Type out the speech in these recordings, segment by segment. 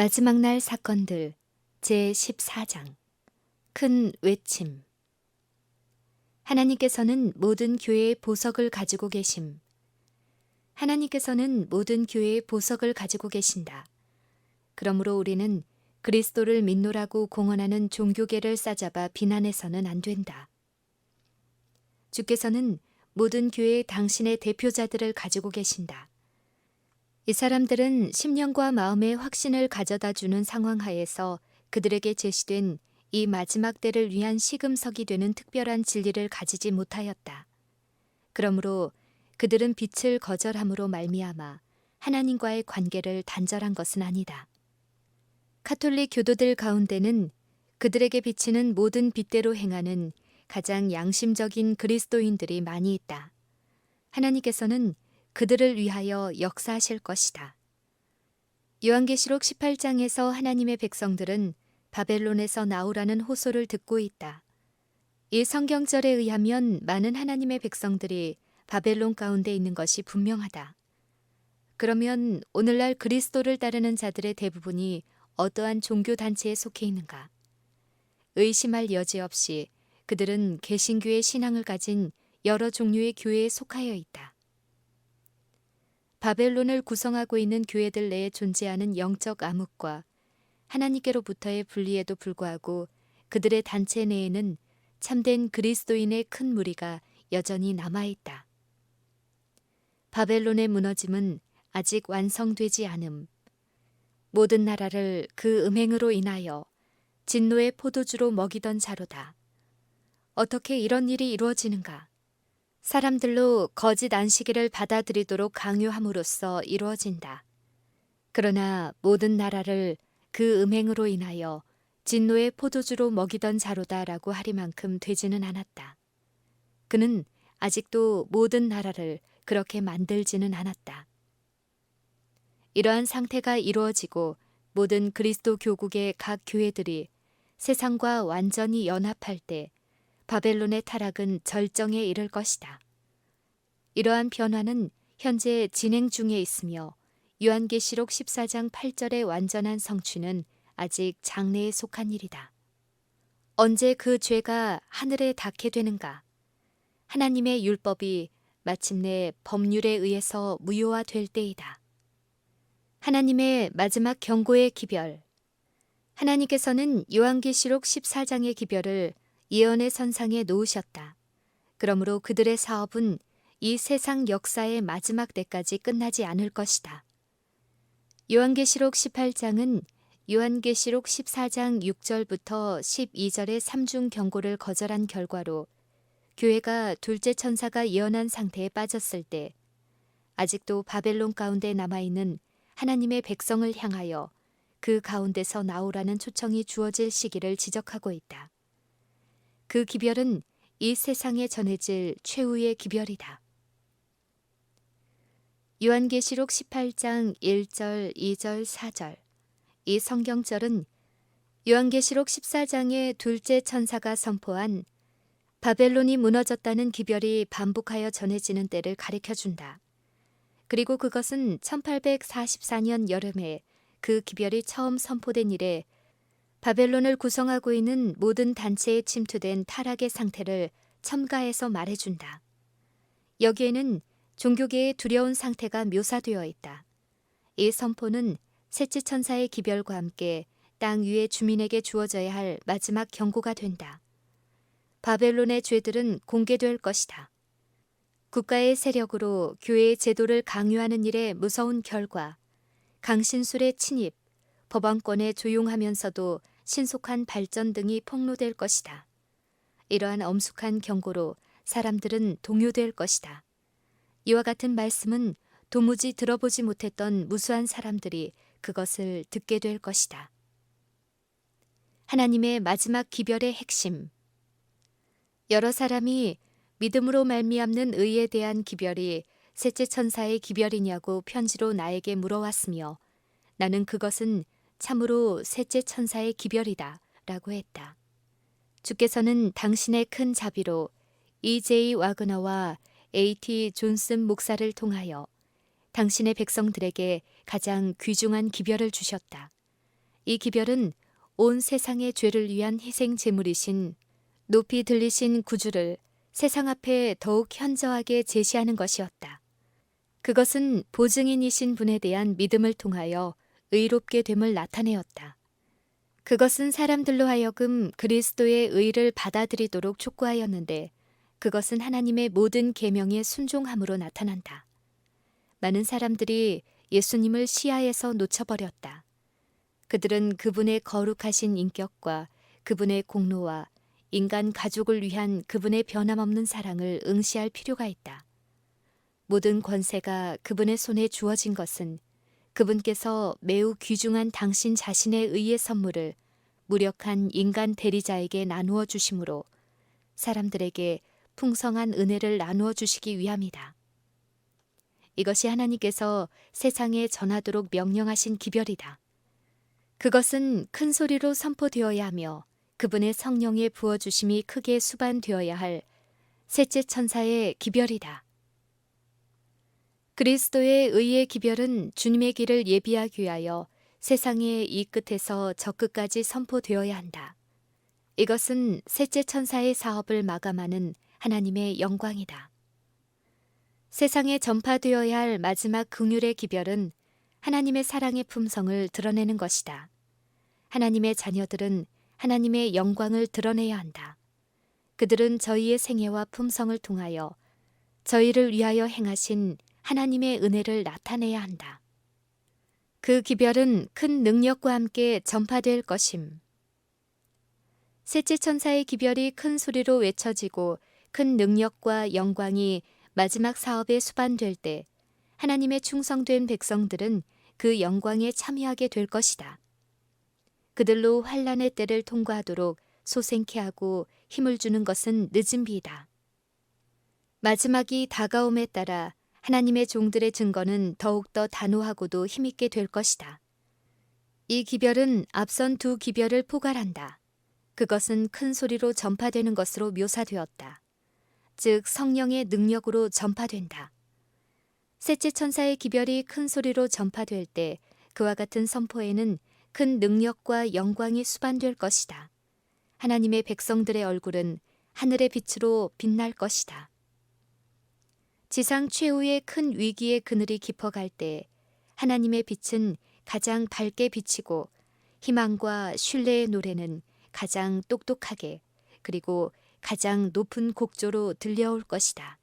마지막 날 사건들 제 14장 큰 외침 하나님께서는 모든 교회의 보석을 가지고 계심. 하나님께서는 모든 교회의 보석을 가지고 계신다. 그러므로 우리는 그리스도를 믿노라고 공언하는 종교계를 싸잡아 비난해서는 안 된다. 주께서는 모든 교회의 당신의 대표자들을 가지고 계신다. 이 사람들은 심령과 마음의 확신을 가져다 주는 상황 하에서 그들에게 제시된 이 마지막 때를 위한 시금석이 되는 특별한 진리를 가지지 못하였다. 그러므로 그들은 빛을 거절함으로 말미암아 하나님과의 관계를 단절한 것은 아니다. 카톨릭 교도들 가운데는 그들에게 비치는 모든 빛대로 행하는 가장 양심적인 그리스도인들이 많이 있다. 하나님께서는 그들을 위하여 역사하실 것이다. 요한계시록 18장에서 하나님의 백성들은 바벨론에서 나오라는 호소를 듣고 있다. 이 성경절에 의하면 많은 하나님의 백성들이 바벨론 가운데 있는 것이 분명하다. 그러면 오늘날 그리스도를 따르는 자들의 대부분이 어떠한 종교 단체에 속해 있는가? 의심할 여지 없이 그들은 개신교의 신앙을 가진 여러 종류의 교회에 속하여 있다. 바벨론을 구성하고 있는 교회들 내에 존재하는 영적 암흑과 하나님께로부터의 분리에도 불구하고 그들의 단체 내에는 참된 그리스도인의 큰 무리가 여전히 남아있다. 바벨론의 무너짐은 아직 완성되지 않음. 모든 나라를 그 음행으로 인하여 진노의 포도주로 먹이던 자로다. 어떻게 이런 일이 이루어지는가? 사람들로 거짓 안식일을 받아들이도록 강요함으로써 이루어진다. 그러나 모든 나라를 그 음행으로 인하여 진노의 포도주로 먹이던 자로다라고 하리만큼 되지는 않았다. 그는 아직도 모든 나라를 그렇게 만들지는 않았다. 이러한 상태가 이루어지고 모든 그리스도 교국의 각 교회들이 세상과 완전히 연합할 때 바벨론의 타락은 절정에 이를 것이다. 이러한 변화는 현재 진행 중에 있으며 요한계시록 14장 8절의 완전한 성취는 아직 장래에 속한 일이다. 언제 그 죄가 하늘에 닿게 되는가? 하나님의 율법이 마침내 법률에 의해서 무효화될 때이다. 하나님의 마지막 경고의 기별. 하나님께서는 요한계시록 14장의 기별을 예언의 선상에 놓으셨다. 그러므로 그들의 사업은 이 세상 역사의 마지막 때까지 끝나지 않을 것이다. 요한계시록 18장은 요한계시록 14장 6절부터 12절의 삼중 경고를 거절한 결과로 교회가 둘째 천사가 예언한 상태에 빠졌을 때 아직도 바벨론 가운데 남아있는 하나님의 백성을 향하여 그 가운데서 나오라는 초청이 주어질 시기를 지적하고 있다. 그 기별은 이 세상에 전해질 최후의 기별이다. 요한계시록 18장 1절, 2절, 4절. 이 성경절은 요한계시록 14장의 둘째 천사가 선포한 바벨론이 무너졌다는 기별이 반복하여 전해지는 때를 가리켜 준다. 그리고 그것은 1844년 여름에 그 기별이 처음 선포된 이래 바벨론을 구성하고 있는 모든 단체에 침투된 타락의 상태를 첨가해서 말해준다. 여기에는 종교계의 두려운 상태가 묘사되어 있다. 이 선포는 셋째 천사의 기별과 함께 땅 위의 주민에게 주어져야 할 마지막 경고가 된다. 바벨론의 죄들은 공개될 것이다. 국가의 세력으로 교회의 제도를 강요하는 일의 무서운 결과, 강신술의 침입, 법원권에 조용하면서도 신속한 발전 등이 폭로될 것이다. 이러한 엄숙한 경고로 사람들은 동요될 것이다. 이와 같은 말씀은 도무지 들어보지 못했던 무수한 사람들이 그것을 듣게 될 것이다. 하나님의 마지막 기별의 핵심. 여러 사람이 믿음으로 말미암는 의에 대한 기별이 셋째 천사의 기별이냐고 편지로 나에게 물어왔으며 나는 그것은 참으로 셋째 천사의 기별이다 라고 했다. 주께서는 당신의 큰 자비로 E.J. 와그너와 A.T. 존슨 목사를 통하여 당신의 백성들에게 가장 귀중한 기별을 주셨다. 이 기별은 온 세상의 죄를 위한 희생 제물이신 높이 들리신 구주를 세상 앞에 더욱 현저하게 제시하는 것이었다. 그것은 보증인이신 분에 대한 믿음을 통하여 의롭게 됨을 나타내었다. 그것은 사람들로 하여금 그리스도의 의를 받아들이도록 촉구하였는데 그것은 하나님의 모든 계명에 순종함으로 나타난다. 많은 사람들이 예수님을 시야에서 놓쳐버렸다. 그들은 그분의 거룩하신 인격과 그분의 공로와 인간 가족을 위한 그분의 변함없는 사랑을 응시할 필요가 있다. 모든 권세가 그분의 손에 주어진 것은 그분께서 매우 귀중한 당신 자신의 의의 선물을 무력한 인간 대리자에게 나누어 주심으로 사람들에게 풍성한 은혜를 나누어 주시기 위함이다. 이것이 하나님께서 세상에 전하도록 명령하신 기별이다. 그것은 큰 소리로 선포되어야 하며 그분의 성령의 부어주심이 크게 수반되어야 할 셋째 천사의 기별이다. 그리스도의 의의 기별은 주님의 길을 예비하기 위하여 세상의 이 끝에서 저 끝까지 선포되어야 한다. 이것은 셋째 천사의 사업을 마감하는 하나님의 영광이다. 세상에 전파되어야 할 마지막 긍휼의 기별은 하나님의 사랑의 품성을 드러내는 것이다. 하나님의 자녀들은 하나님의 영광을 드러내야 한다. 그들은 저희의 생애와 품성을 통하여 저희를 위하여 행하신 하나님의 은혜를 나타내야 한다. 그 기별은 큰 능력과 함께 전파될 것임. 셋째 천사의 기별이 큰 소리로 외쳐지고 큰 능력과 영광이 마지막 사업에 수반될 때 하나님의 충성된 백성들은 그 영광에 참여하게 될 것이다. 그들로 환란의 때를 통과하도록 소생케 하고 힘을 주는 것은 늦은 비다. 마지막이 다가옴에 따라 하나님의 종들의 증거는 더욱더 단호하고도 힘있게 될 것이다. 이 기별은 앞선 두 기별을 포괄한다. 그것은 큰 소리로 전파되는 것으로 묘사되었다. 즉 성령의 능력으로 전파된다. 셋째 천사의 기별이 큰 소리로 전파될 때 그와 같은 선포에는 큰 능력과 영광이 수반될 것이다. 하나님의 백성들의 얼굴은 하늘의 빛으로 빛날 것이다. 지상 최후의 큰 위기의 그늘이 깊어갈 때 하나님의 빛은 가장 밝게 비치고 희망과 신뢰의 노래는 가장 똑똑하게 그리고 가장 높은 곡조로 들려올 것이다.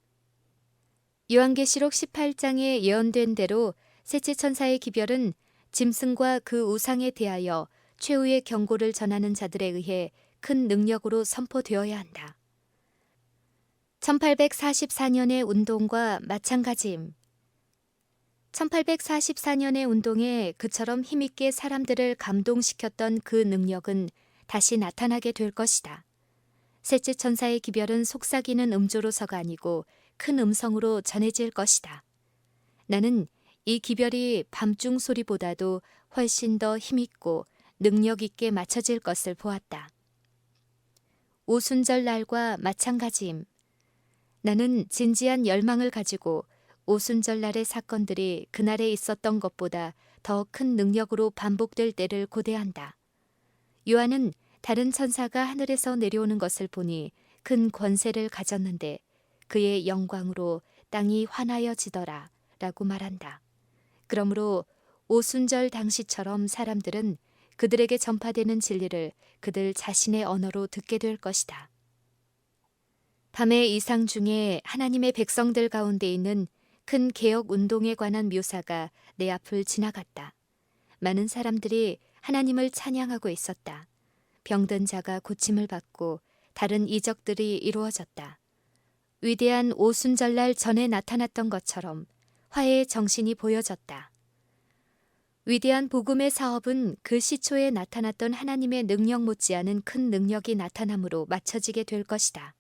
요한계시록 18장에 예언된 대로 셋째 천사의 기별은 짐승과 그 우상에 대하여 최후의 경고를 전하는 자들에 의해 큰 능력으로 선포되어야 한다. 1844년의 운동과 마찬가지임. 1844년의 운동에 그처럼 힘있게 사람들을 감동시켰던 그 능력은 다시 나타나게 될 것이다. 셋째 천사의 기별은 속삭이는 음조로서가 아니고 큰 음성으로 전해질 것이다. 나는 이 기별이 밤중 소리보다도 훨씬 더 힘있고 능력 있게 맞춰질 것을 보았다. 오순절 날과 마찬가지임. 나는 진지한 열망을 가지고 오순절 날의 사건들이 그날에 있었던 것보다 더 큰 능력으로 반복될 때를 고대한다. 요한은 다른 천사가 하늘에서 내려오는 것을 보니 큰 권세를 가졌는데 그의 영광으로 땅이 환하여지더라 라고 말한다. 그러므로 오순절 당시처럼 사람들은 그들에게 전파되는 진리를 그들 자신의 언어로 듣게 될 것이다. 밤의 이상 중에 하나님의 백성들 가운데 있는 큰 개혁 운동에 관한 묘사가 내 앞을 지나갔다. 많은 사람들이 하나님을 찬양하고 있었다. 병든 자가 고침을 받고 다른 이적들이 이루어졌다. 위대한 오순절날 전에 나타났던 것처럼 화해의 정신이 보여졌다. 위대한 복음의 사업은 그 시초에 나타났던 하나님의 능력 못지않은 큰 능력이 나타남으로 맞춰지게 될 것이다.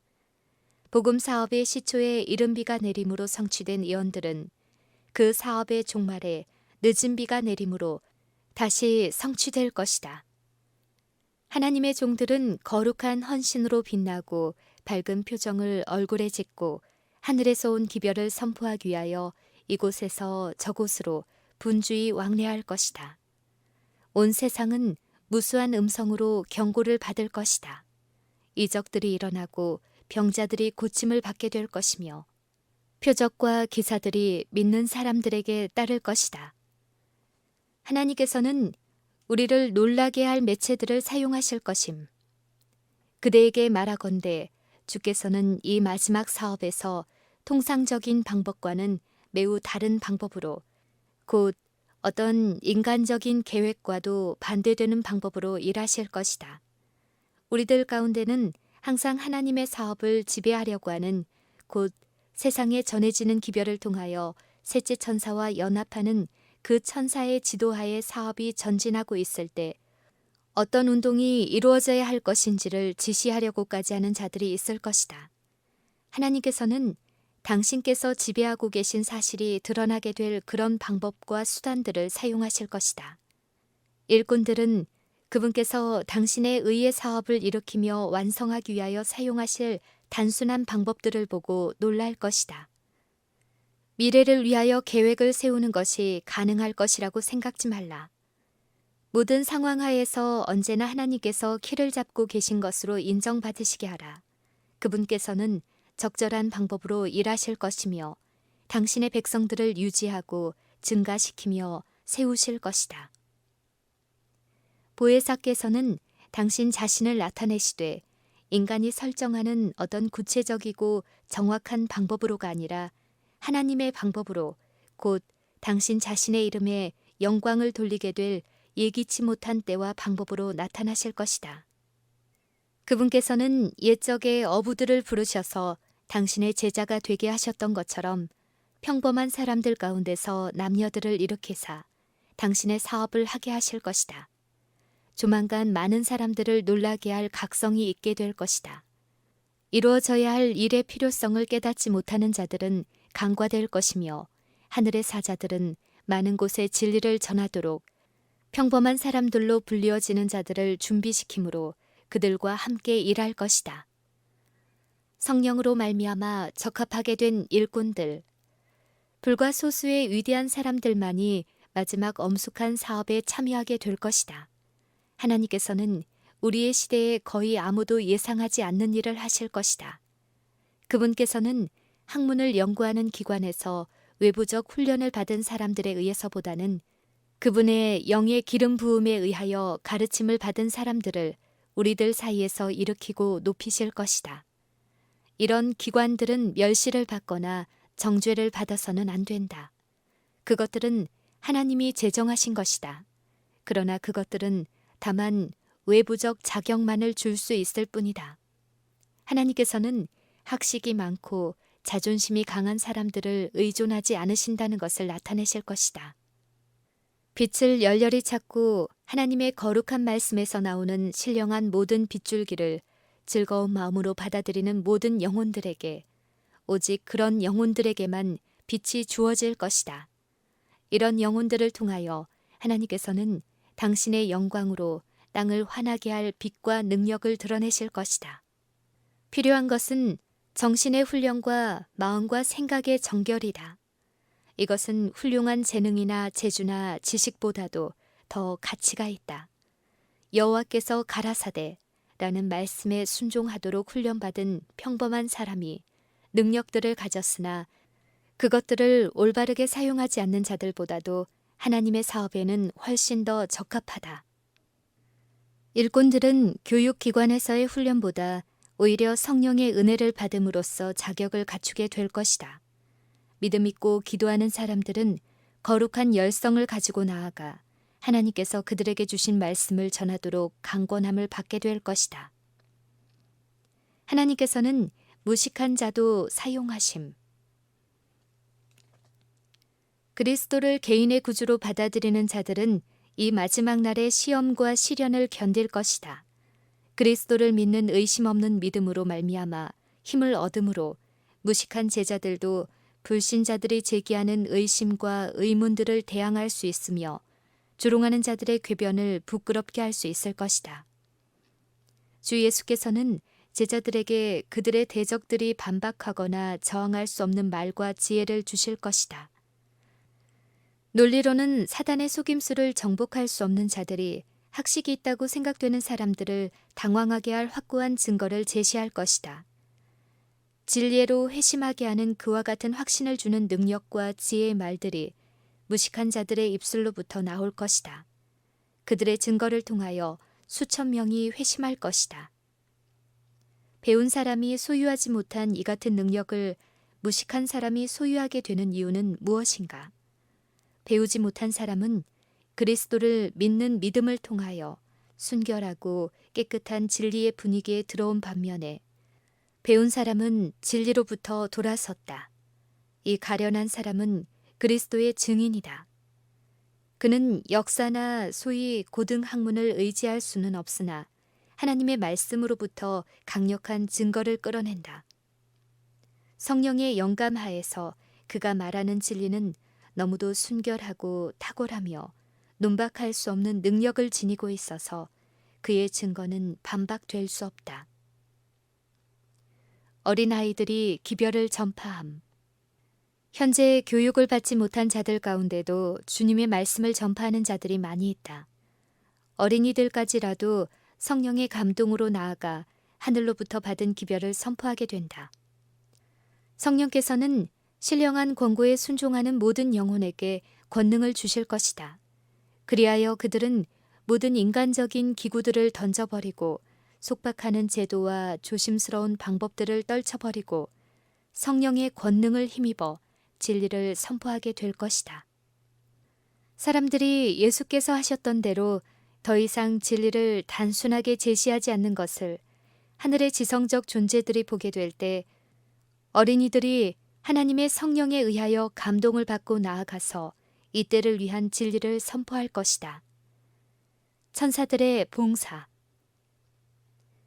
복음 사업의 시초에 이른 비가 내림으로 성취된 예언들은 그 사업의 종말에 늦은 비가 내림으로 다시 성취될 것이다. 하나님의 종들은 거룩한 헌신으로 빛나고 밝은 표정을 얼굴에 짓고 하늘에서 온 기별을 선포하기 위하여 이곳에서 저곳으로 분주히 왕래할 것이다. 온 세상은 무수한 음성으로 경고를 받을 것이다. 이적들이 일어나고 병자들이 고침을 받게 될 것이며 표적과 기사들이 믿는 사람들에게 따를 것이다. 하나님께서는 우리를 놀라게 할 매체들을 사용하실 것임. 그대에게 말하건대 주께서는 이 마지막 사업에서 통상적인 방법과는 매우 다른 방법으로 곧 어떤 인간적인 계획과도 반대되는 방법으로 일하실 것이다. 우리들 가운데는 항상 하나님의 사업을 지배하려고 하는 곧 세상에 전해지는 기별을 통하여 셋째 천사와 연합하는 그 천사의 지도하에 사업이 전진하고 있을 때 어떤 운동이 이루어져야 할 것인지를 지시하려고까지 하는 자들이 있을 것이다. 하나님께서는 당신께서 지배하고 계신 사실이 드러나게 될 그런 방법과 수단들을 사용하실 것이다. 일꾼들은 그분께서 당신의 의의 사업을 일으키며 완성하기 위하여 사용하실 단순한 방법들을 보고 놀랄 것이다. 미래를 위하여 계획을 세우는 것이 가능할 것이라고 생각지 말라. 모든 상황 하에서 언제나 하나님께서 키를 잡고 계신 것으로 인정받으시게 하라. 그분께서는 적절한 방법으로 일하실 것이며 당신의 백성들을 유지하고 증가시키며 세우실 것이다. 보혜사께서는 당신 자신을 나타내시되 인간이 설정하는 어떤 구체적이고 정확한 방법으로가 아니라 하나님의 방법으로 곧 당신 자신의 이름에 영광을 돌리게 될 예기치 못한 때와 방법으로 나타나실 것이다. 그분께서는 옛적에 어부들을 부르셔서 당신의 제자가 되게 하셨던 것처럼 평범한 사람들 가운데서 남녀들을 일으키사 당신의 사업을 하게 하실 것이다. 조만간 많은 사람들을 놀라게 할 각성이 있게 될 것이다. 이루어져야 할 일의 필요성을 깨닫지 못하는 자들은 강과될 것이며 하늘의 사자들은 많은 곳에 진리를 전하도록 평범한 사람들로 불리어지는 자들을 준비시키므로 그들과 함께 일할 것이다. 성령으로 말미암아 적합하게 된 일꾼들 불과 소수의 위대한 사람들만이 마지막 엄숙한 사업에 참여하게 될 것이다. 하나님께서는 우리의 시대에 거의 아무도 예상하지 않는 일을 하실 것이다. 그분께서는 학문을 연구하는 기관에서 외부적 훈련을 받은 사람들에 의해서보다는 그분의 영의 기름 부음에 의하여 가르침을 받은 사람들을 우리들 사이에서 일으키고 높이실 것이다. 이런 기관들은 멸시를 받거나 정죄를 받아서는 안 된다. 그것들은 하나님이 제정하신 것이다. 그러나 그것들은 다만 외부적 자격만을 줄 수 있을 뿐이다. 하나님께서는 학식이 많고 자존심이 강한 사람들을 의존하지 않으신다는 것을 나타내실 것이다. 빛을 열렬히 찾고 하나님의 거룩한 말씀에서 나오는 신령한 모든 빗줄기를 즐거운 마음으로 받아들이는 모든 영혼들에게 오직 그런 영혼들에게만 빛이 주어질 것이다. 이런 영혼들을 통하여 하나님께서는 당신의 영광으로 땅을 환하게 할 빛과 능력을 드러내실 것이다. 필요한 것은 정신의 훈련과 마음과 생각의 정결이다. 이것은 훌륭한 재능이나 재주나 지식보다도 더 가치가 있다. 여호와께서 가라사대 라는 말씀에 순종하도록 훈련받은 평범한 사람이 능력들을 가졌으나 그것들을 올바르게 사용하지 않는 자들보다도 하나님의 사업에는 훨씬 더 적합하다. 일꾼들은 교육기관에서의 훈련보다 오히려 성령의 은혜를 받음으로써 자격을 갖추게 될 것이다. 믿음 있고 기도하는 사람들은 거룩한 열성을 가지고 나아가 하나님께서 그들에게 주신 말씀을 전하도록 강권함을 받게 될 것이다. 하나님께서는 무식한 자도 사용하심. 그리스도를 개인의 구주로 받아들이는 자들은 이 마지막 날의 시험과 시련을 견딜 것이다. 그리스도를 믿는 의심 없는 믿음으로 말미암아 힘을 얻음으로 무식한 제자들도 불신자들이 제기하는 의심과 의문들을 대항할 수 있으며 조롱하는 자들의 궤변을 부끄럽게 할 수 있을 것이다. 주 예수께서는 제자들에게 그들의 대적들이 반박하거나 저항할 수 없는 말과 지혜를 주실 것이다. 논리로는 사단의 속임수를 정복할 수 없는 자들이 학식이 있다고 생각되는 사람들을 당황하게 할 확고한 증거를 제시할 것이다. 진리로 회심하게 하는 그와 같은 확신을 주는 능력과 지혜의 말들이 무식한 자들의 입술로부터 나올 것이다. 그들의 증거를 통하여 수천 명이 회심할 것이다. 배운 사람이 소유하지 못한 이 같은 능력을 무식한 사람이 소유하게 되는 이유는 무엇인가? 배우지 못한 사람은 그리스도를 믿는 믿음을 통하여 순결하고 깨끗한 진리의 분위기에 들어온 반면에 배운 사람은 진리로부터 돌아섰다. 이 가련한 사람은 그리스도의 증인이다. 그는 역사나 소위 고등 학문을 의지할 수는 없으나 하나님의 말씀으로부터 강력한 증거를 끌어낸다. 성령의 영감하에서 그가 말하는 진리는 너무도 순결하고 탁월하며 논박할 수 없는 능력을 지니고 있어서 그의 증거는 반박될 수 없다. 어린아이들이 기별을 전파함. 현재 교육을 받지 못한 자들 가운데도 주님의 말씀을 전파하는 자들이 많이 있다. 어린이들까지라도 성령의 감동으로 나아가 하늘로부터 받은 기별을 선포하게 된다. 성령께서는 신령한 권고에 순종하는 모든 영혼에게 권능을 주실 것이다. 그리하여 그들은 모든 인간적인 기구들을 던져버리고 속박하는 제도와 조심스러운 방법들을 떨쳐버리고 성령의 권능을 힘입어 진리를 선포하게 될 것이다. 사람들이 예수께서 하셨던 대로 더 이상 진리를 단순하게 제시하지 않는 것을 하늘의 지성적 존재들이 보게 될 때 어린이들이 하나님의 성령에 의하여 감동을 받고 나아가서 이때를 위한 진리를 선포할 것이다. 천사들의 봉사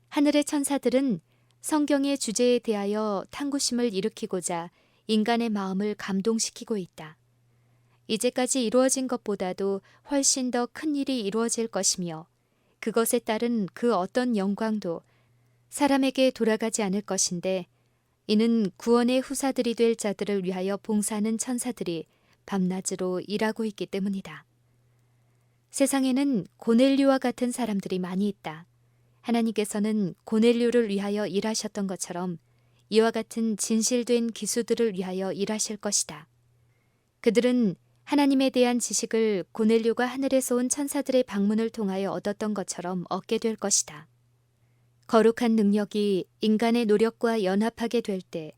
하늘의 천사들은 성경의 주제에 대하여 탐구심을 일으키고자 인간의 마음을 감동시키고 있다. 이제까지 이루어진 것보다도 훨씬 더 큰 일이 이루어질 것이며 그것에 따른 그 어떤 영광도 사람에게 돌아가지 않을 것인데 이는 구원의 후사들이 될 자들을 위하여 봉사하는 천사들이 밤낮으로 일하고 있기 때문이다. 세상에는 고넬류와 같은 사람들이 많이 있다. 하나님께서는 고넬류를 위하여 일하셨던 것처럼 이와 같은 진실된 기수들을 위하여 일하실 것이다. 그들은 하나님에 대한 지식을 고넬료가 하늘에서 온 천사들의 방문을 통하여 얻었던 것처럼 얻게 될 것이다. 거룩한 능력이 인간의 노력과 연합하게 될 때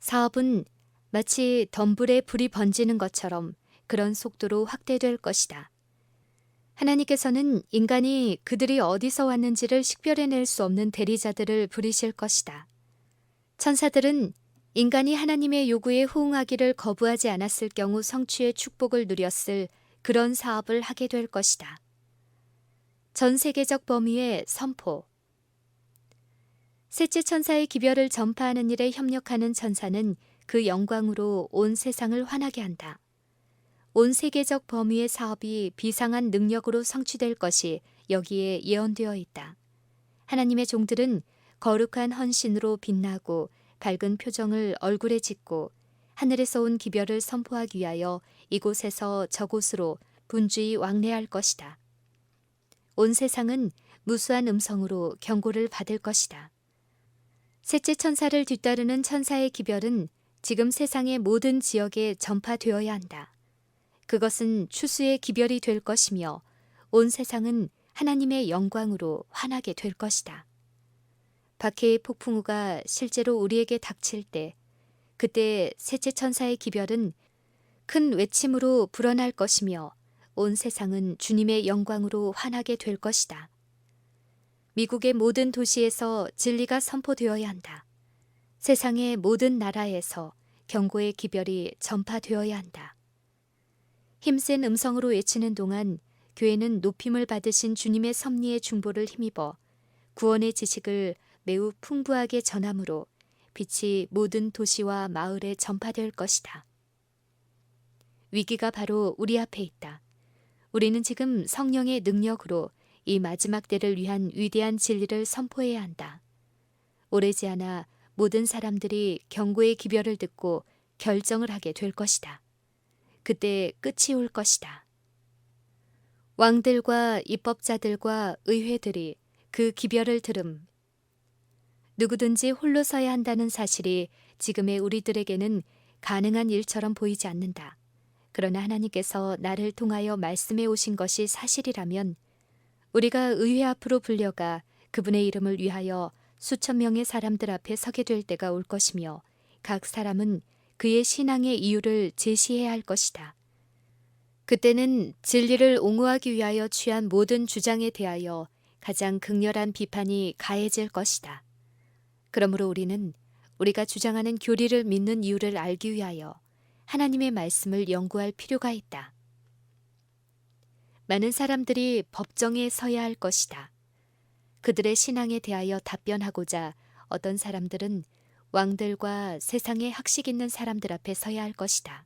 사업은 마치 덤불에 불이 번지는 것처럼 그런 속도로 확대될 것이다. 하나님께서는 인간이 그들이 어디서 왔는지를 식별해낼 수 없는 대리자들을 부리실 것이다. 천사들은 인간이 하나님의 요구에 호응하기를 거부하지 않았을 경우 성취의 축복을 누렸을 그런 사업을 하게 될 것이다. 전 세계적 범위의 선포. 셋째 천사의 기별을 전파하는 일에 협력하는 천사는 그 영광으로 온 세상을 환하게 한다. 온 세계적 범위의 사업이 비상한 능력으로 성취될 것이 여기에 예언되어 있다. 하나님의 종들은 거룩한 헌신으로 빛나고 밝은 표정을 얼굴에 짓고 하늘에서 온 기별을 선포하기 위하여 이곳에서 저곳으로 분주히 왕래할 것이다. 온 세상은 무수한 음성으로 경고를 받을 것이다. 셋째 천사를 뒤따르는 천사의 기별은 지금 세상의 모든 지역에 전파되어야 한다. 그것은 추수의 기별이 될 것이며 온 세상은 하나님의 영광으로 환하게 될 것이다. 박해의 폭풍우가 실제로 우리에게 닥칠 때 그때 셋째 천사의 기별은 큰 외침으로 불어날 것이며 온 세상은 주님의 영광으로 환하게 될 것이다. 미국의 모든 도시에서 진리가 선포되어야 한다. 세상의 모든 나라에서 경고의 기별이 전파되어야 한다. 힘센 음성으로 외치는 동안 교회는 높임을 받으신 주님의 섭리의 중보를 힘입어 구원의 지식을 매우 풍부하게 전함으로 빛이 모든 도시와 마을에 전파될 것이다. 위기가 바로 우리 앞에 있다. 우리는 지금 성령의 능력으로 이 마지막 때를 위한 위대한 진리를 선포해야 한다. 오래지 않아 모든 사람들이 경고의 기별을 듣고 결정을 하게 될 것이다. 그때 끝이 올 것이다. 왕들과 입법자들과 의회들이 그 기별을 들음. 누구든지 홀로 서야 한다는 사실이 지금의 우리들에게는 가능한 일처럼 보이지 않는다. 그러나 하나님께서 나를 통하여 말씀해 오신 것이 사실이라면 우리가 의회 앞으로 불려가 그분의 이름을 위하여 수천 명의 사람들 앞에 서게 될 때가 올 것이며 각 사람은 그의 신앙의 이유를 제시해야 할 것이다. 그때는 진리를 옹호하기 위하여 취한 모든 주장에 대하여 가장 극렬한 비판이 가해질 것이다. 그러므로 우리는 우리가 주장하는 교리를 믿는 이유를 알기 위하여 하나님의 말씀을 연구할 필요가 있다. 많은 사람들이 법정에 서야 할 것이다. 그들의 신앙에 대하여 답변하고자 어떤 사람들은 왕들과 세상에 학식 있는 사람들 앞에 서야 할 것이다.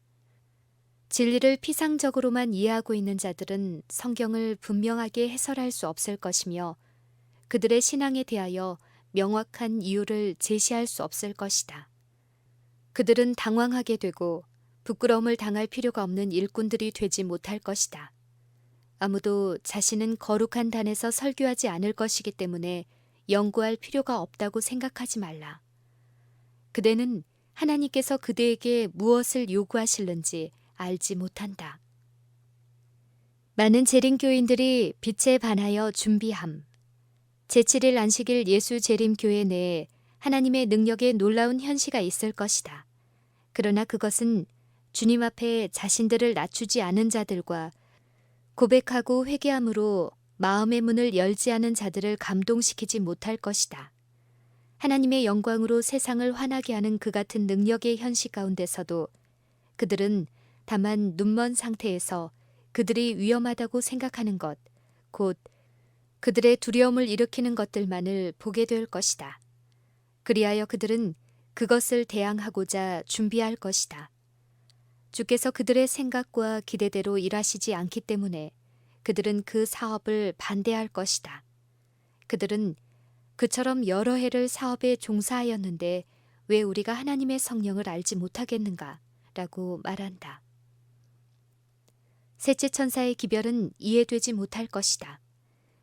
진리를 피상적으로만 이해하고 있는 자들은 성경을 분명하게 해설할 수 없을 것이며 그들의 신앙에 대하여 명확한 이유를 제시할 수 없을 것이다. 그들은 당황하게 되고 부끄러움을 당할 필요가 없는 일꾼들이 되지 못할 것이다. 아무도 자신은 거룩한 단에서 설교하지 않을 것이기 때문에 연구할 필요가 없다고 생각하지 말라. 그대는 하나님께서 그대에게 무엇을 요구하실는지 알지 못한다. 많은 재림 교인들이 빛에 반하여 준비함. 제7일 안식일 예수 재림 교회 내에 하나님의 능력의 놀라운 현시가 있을 것이다. 그러나 그것은 주님 앞에 자신들을 낮추지 않은 자들과 고백하고 회개함으로 마음의 문을 열지 않은 자들을 감동시키지 못할 것이다. 하나님의 영광으로 세상을 환하게 하는 그 같은 능력의 현시 가운데서도 그들은 다만 눈먼 상태에서 그들이 위험하다고 생각하는 것, 곧 그들의 두려움을 일으키는 것들만을 보게 될 것이다. 그리하여 그들은 그것을 대항하고자 준비할 것이다. 주께서 그들의 생각과 기대대로 일하시지 않기 때문에 그들은 그 사업을 반대할 것이다. 그들은 그처럼 여러 해를 사업에 종사하였는데 왜 우리가 하나님의 성령을 알지 못하겠는가? 라고 말한다. 셋째 천사의 기별은 이해되지 못할 것이다.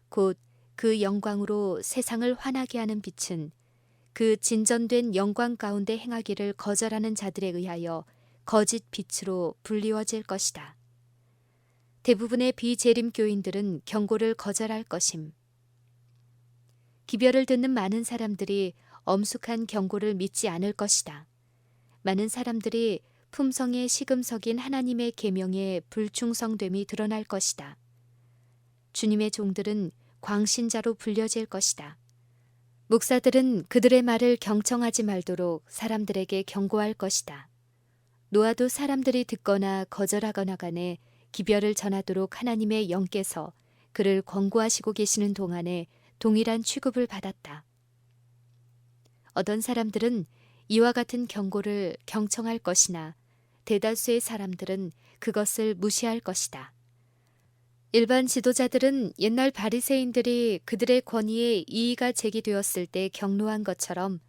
곧 그 영광으로 세상을 환하게 하는 빛은 그 진전된 영광 가운데 행하기를 거절하는 자들에 의하여 거짓 빛으로 불리워질 것이다. 대부분의 비재림 교인들은 경고를 거절할 것임. 기별을 듣는 많은 사람들이 엄숙한 경고를 믿지 않을 것이다. 많은 사람들이 품성의 시금석인 하나님의 계명에 불충성됨이 드러날 것이다. 주님의 종들은 광신자로 불려질 것이다. 목사들은 그들의 말을 경청하지 말도록 사람들에게 경고할 것이다. 노아도 사람들이 듣거나 거절하거나 간에 기별을 전하도록 하나님의 영께서 그를 권고하시고 계시는 동안에 동일한 취급을 받았다. 어떤 사람들은 이와 같은 경고를 경청할 것이나 대다수의 사람들은 그것을 무시할 것이다. 일반 지도자들은 옛날 바리새인들이 그들의 권위에 이의가 제기되었을 때 경로한 것처럼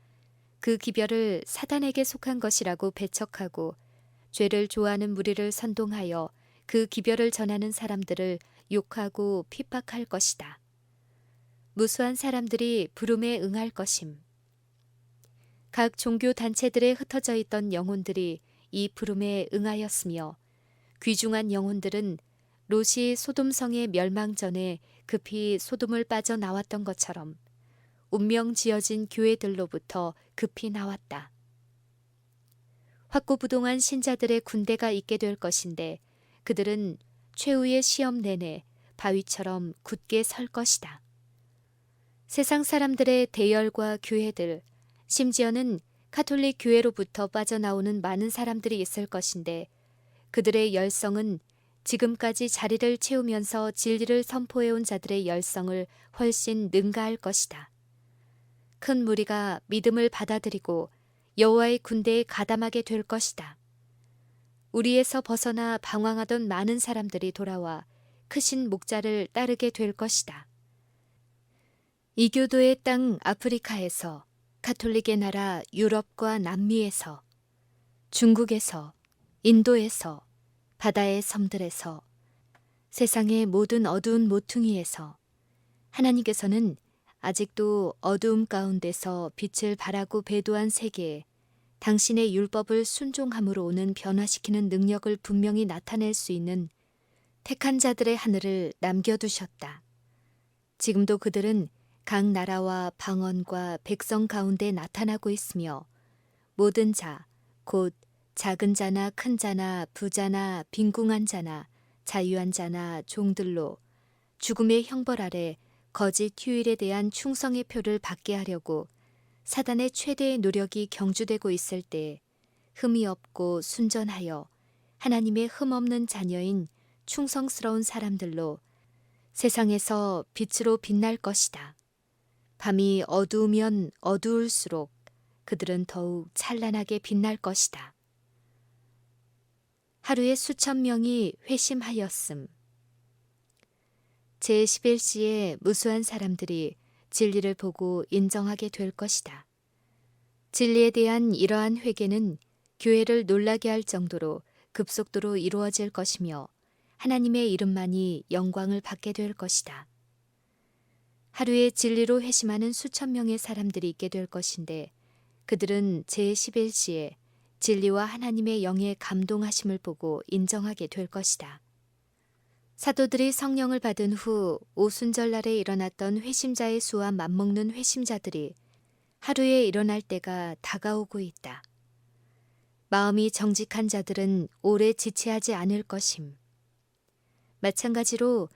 그 기별을 사단에게 속한 것이라고 배척하고 죄를 좋아하는 무리를 선동하여 그 기별을 전하는 사람들을 욕하고 핍박할 것이다. 무수한 사람들이 부름에 응할 것임. 각 종교 단체들에 흩어져 있던 영혼들이 이 부름에 응하였으며 귀중한 영혼들은 롯이 소돔성의 멸망 전에 급히 소돔을 빠져나왔던 것처럼 운명 지어진 교회들로부터 급히 나왔다. 확고부동한 신자들의 군대가 있게 될 것인데 그들은 최후의 시험 내내 바위처럼 굳게 설 것이다. 세상 사람들의 대열과 교회들, 심지어는 카톨릭 교회로부터 빠져나오는 많은 사람들이 있을 것인데 그들의 열성은 지금까지 자리를 채우면서 진리를 선포해온 자들의 열성을 훨씬 능가할 것이다. 큰 무리가 믿음을 받아들이고 여호와의 군대에 가담하게 될 것이다. 우리에서 벗어나 방황하던 많은 사람들이 돌아와 크신 목자를 따르게 될 것이다. 이교도의 땅 아프리카에서 카톨릭의 나라 유럽과 남미에서 중국에서 인도에서 바다의 섬들에서 세상의 모든 어두운 모퉁이에서 하나님께서는 아직도 어두움 가운데서 빛을 발하고 배도한 세계에 당신의 율법을 순종함으로 오는 변화시키는 능력을 분명히 나타낼 수 있는 택한 자들의 하늘을 남겨두셨다. 지금도 그들은 각 나라와 방언과 백성 가운데 나타나고 있으며 모든 자, 곧 작은 자나 큰 자나 부자나 빈궁한 자나 자유한 자나 종들로 죽음의 형벌 아래 거짓 휴일에 대한 충성의 표를 받게 하려고 사단의 최대의 노력이 경주되고 있을 때 흠이 없고 순전하여 하나님의 흠 없는 자녀인 충성스러운 사람들로 세상에서 빛으로 빛날 것이다. 밤이 어두우면 어두울수록 그들은 더욱 찬란하게 빛날 것이다. 하루에 수천 명이 회심하였음. 제11시에 무수한 사람들이 진리를 보고 인정하게 될 것이다. 진리에 대한 이러한 회개는 교회를 놀라게 할 정도로 급속도로 이루어질 것이며 하나님의 이름만이 영광을 받게 될 것이다. 하루에 진리로 회심하는 수천 명의 사람들이 있게 될 것인데 그들은 제11시에 진리와 하나님의 영의 감동하심을 보고 인정하게 될 것이다. 사도들이 성령을 받은 후 오순절날에 일어났던 회심자의 수와 맞먹는 회심자들이 하루에 일어날 때가 다가오고 있다. 마음이 정직한 자들은 오래 지체하지 않을 것임. 마찬가지로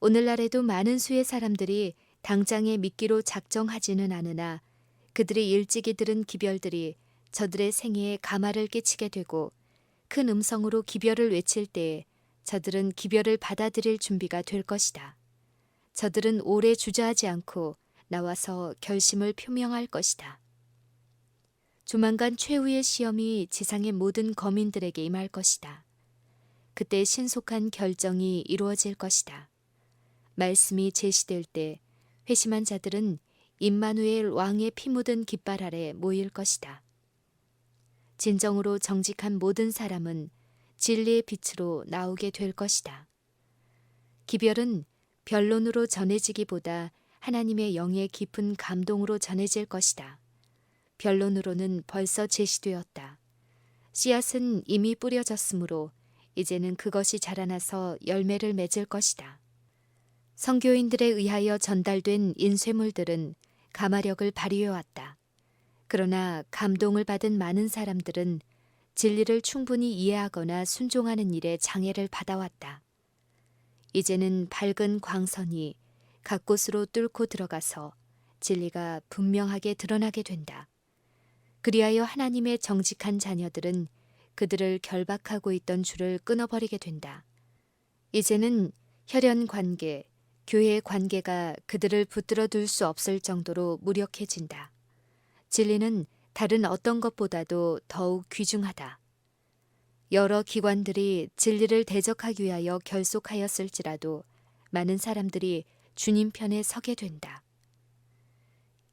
오늘날에도 많은 수의 사람들이 당장에 믿기로 작정하지는 않으나 그들이 일찍이 들은 기별들이 저들의 생애에 가마를 끼치게 되고 큰 음성으로 기별을 외칠 때에 저들은 기별을 받아들일 준비가 될 것이다. 저들은 오래 주저하지 않고 나와서 결심을 표명할 것이다. 조만간 최후의 시험이 지상의 모든 거민들에게 임할 것이다. 그때 신속한 결정이 이루어질 것이다. 말씀이 제시될 때 회심한 자들은 임마누엘 왕의 피 묻은 깃발 아래 모일 것이다. 진정으로 정직한 모든 사람은 진리의 빛으로 나오게 될 것이다. 기별은 변론으로 전해지기보다 하나님의 영의 깊은 감동으로 전해질 것이다. 변론으로는 벌써 제시되었다. 씨앗은 이미 뿌려졌으므로 이제는 그것이 자라나서 열매를 맺을 것이다. 성교인들에 의하여 전달된 인쇄물들은 가마력을 발휘해왔다. 그러나 감동을 받은 많은 사람들은 진리를 충분히 이해하거나 순종하는 일에 장애를 받아왔다. 이제는 밝은 광선이 각 곳으로 뚫고 들어가서 진리가 분명하게 드러나게 된다. 그리하여 하나님의 정직한 자녀들은 그들을 결박하고 있던 줄을 끊어버리게 된다. 이제는 혈연 관계, 교회의 관계가 그들을 붙들어 둘 수 없을 정도로 무력해진다. 진리는 다른 어떤 것보다도 더욱 귀중하다. 여러 기관들이 진리를 대적하기 위하여 결속하였을지라도 많은 사람들이 주님 편에 서게 된다.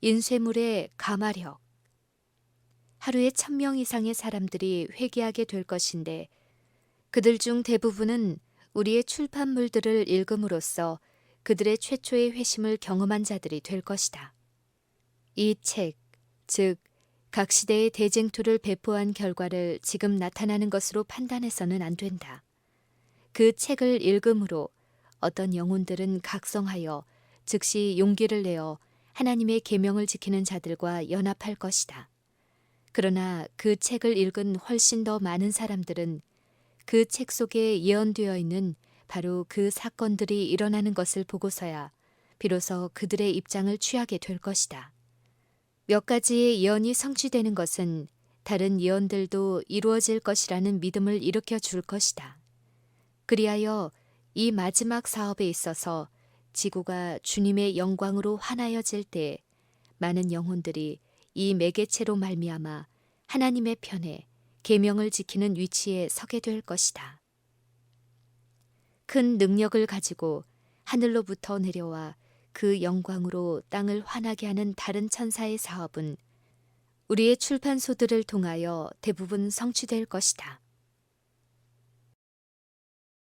인쇄물의 가마력. 하루에 천 명 이상의 사람들이 회개하게 될 것인데 그들 중 대부분은 우리의 출판물들을 읽음으로써 그들의 최초의 회심을 경험한 자들이 될 것이다. 이 책, 즉, 각 시대의 대쟁투를 배포한 결과를 지금 나타나는 것으로 판단해서는 안 된다. 그 책을 읽음으로 어떤 영혼들은 각성하여 즉시 용기를 내어 하나님의 계명을 지키는 자들과 연합할 것이다. 그러나 그 책을 읽은 훨씬 더 많은 사람들은 그 책 속에 예언되어 있는 바로 그 사건들이 일어나는 것을 보고서야 비로소 그들의 입장을 취하게 될 것이다. 몇 가지의 예언이 성취되는 것은 다른 예언들도 이루어질 것이라는 믿음을 일으켜 줄 것이다. 그리하여 이 마지막 사업에 있어서 지구가 주님의 영광으로 환하여질 때 많은 영혼들이 이 매개체로 말미암아 하나님의 편에 계명을 지키는 위치에 서게 될 것이다. 큰 능력을 가지고 하늘로부터 내려와 그 영광으로 땅을 환하게 하는 다른 천사의 사업은 우리의 출판소들을 통하여 대부분 성취될 것이다.